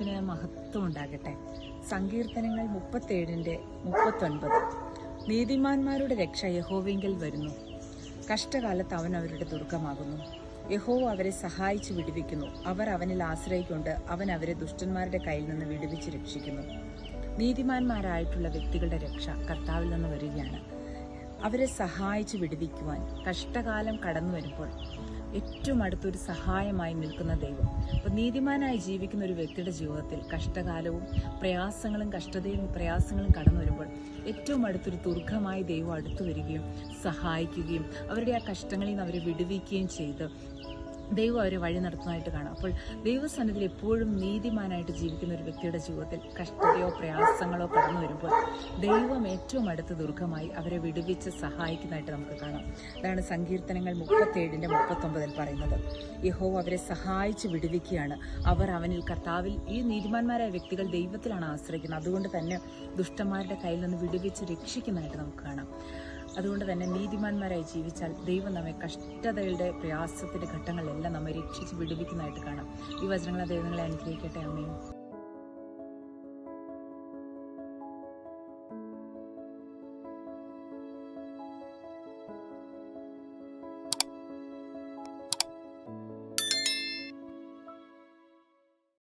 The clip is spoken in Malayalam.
ദൈവനാമത്തിന് മഹത്വം ഉണ്ടാകട്ടെ. സങ്കീർത്തനങ്ങൾ മുപ്പത്തേഴിന്റെ മുപ്പത്തൊൻപത്. നീതിമാന്മാരുടെ രക്ഷ യഹോവെങ്കിൽ വരുന്നു. കഷ്ടകാലത്ത് അവൻ അവരുടെ ദുർഗമാകുന്നു. യഹോവ അവരെ സഹായിച്ചു വിടുവിക്കുന്നു. അവർ അവനിൽ ആശ്രയിക്കൊണ്ട് അവൻ അവരെ ദുഷ്ടന്മാരുടെ കയ്യിൽ നിന്ന് വിടുവിച്ച് രക്ഷിക്കുന്നു. നീതിമാന്മാരായിട്ടുള്ള വ്യക്തികളുടെ രക്ഷ കർത്താവിൽ നിന്ന് വരികയാണ്. അവരെ സഹായിച്ചു വിടുവിക്കുവാൻ കഷ്ടകാലം കടന്നു വരുമ്പോൾ ഏറ്റവും അടുത്തൊരു സഹായമായി നിൽക്കുന്ന ദൈവം. അപ്പോൾ നീതിമാനായി ജീവിക്കുന്ന ഒരു വ്യക്തിയുടെ ജീവിതത്തിൽ കഷ്ടകാലവും പ്രയാസങ്ങളും കഷ്ടതയും പ്രയാസങ്ങളും കടന്നു വരുമ്പോൾ ഏറ്റവും അടുത്തൊരു ദുർഘമായി ദൈവം അടുത്തു വരികയും സഹായിക്കുകയും അവരുടെ ആ കഷ്ടങ്ങളിൽ നിന്ന് അവരെ വിടുവിക്കുകയും ചെയ്ത് ദൈവം അവരെ വഴി നടത്തുന്നതായിട്ട് കാണാം. അപ്പോൾ ദൈവസന്നിധിയിൽ എപ്പോഴും നീതിമാനായിട്ട് ജീവിക്കുന്ന ഒരു വ്യക്തിയുടെ ജീവിതത്തിൽ കഷ്ടതയോ പ്രയാസങ്ങളോ കടന്നു വരുമ്പോൾ ദൈവം ഏറ്റവും അടുത്ത ദുർഗമായി അവരെ വിടുവിച്ച് സഹായിക്കുന്നതായിട്ട് നമുക്ക് കാണാം. അതാണ് സങ്കീർത്തനങ്ങൾ മുപ്പത്തേഴിന്റെ മുപ്പത്തൊമ്പതിൽ പറയുന്നത്. യഹോ അവരെ സഹായിച്ച് വിടുവിക്കുകയാണ്. അവർ അവനിൽ കർത്താവിൽ ഈ നീതിമാന്മാരായ വ്യക്തികൾ ദൈവത്തിലാണ് ആശ്രയിക്കുന്നത്. അതുകൊണ്ട് തന്നെ ദുഷ്ടന്മാരുടെ കയ്യിൽ നിന്ന് വിടുവിച്ച് രക്ഷിക്കുന്നതായിട്ട് നമുക്ക് കാണാം. അതുകൊണ്ട് തന്നെ നീതിമാന്മാരായി ജീവിച്ചാൽ ദൈവം നമ്മെ കഷ്ടതയുടെ പ്രയാസത്തിന്റെ ഘട്ടങ്ങളെല്ലാം നമ്മെ രക്ഷിച്ച് വിടുവിക്കുന്നതായിട്ട് കാണാം. ഈ വചനങ്ങളെ ദൈവങ്ങളെ അനുഗ്രഹിക്കട്ടെ അമ്മയും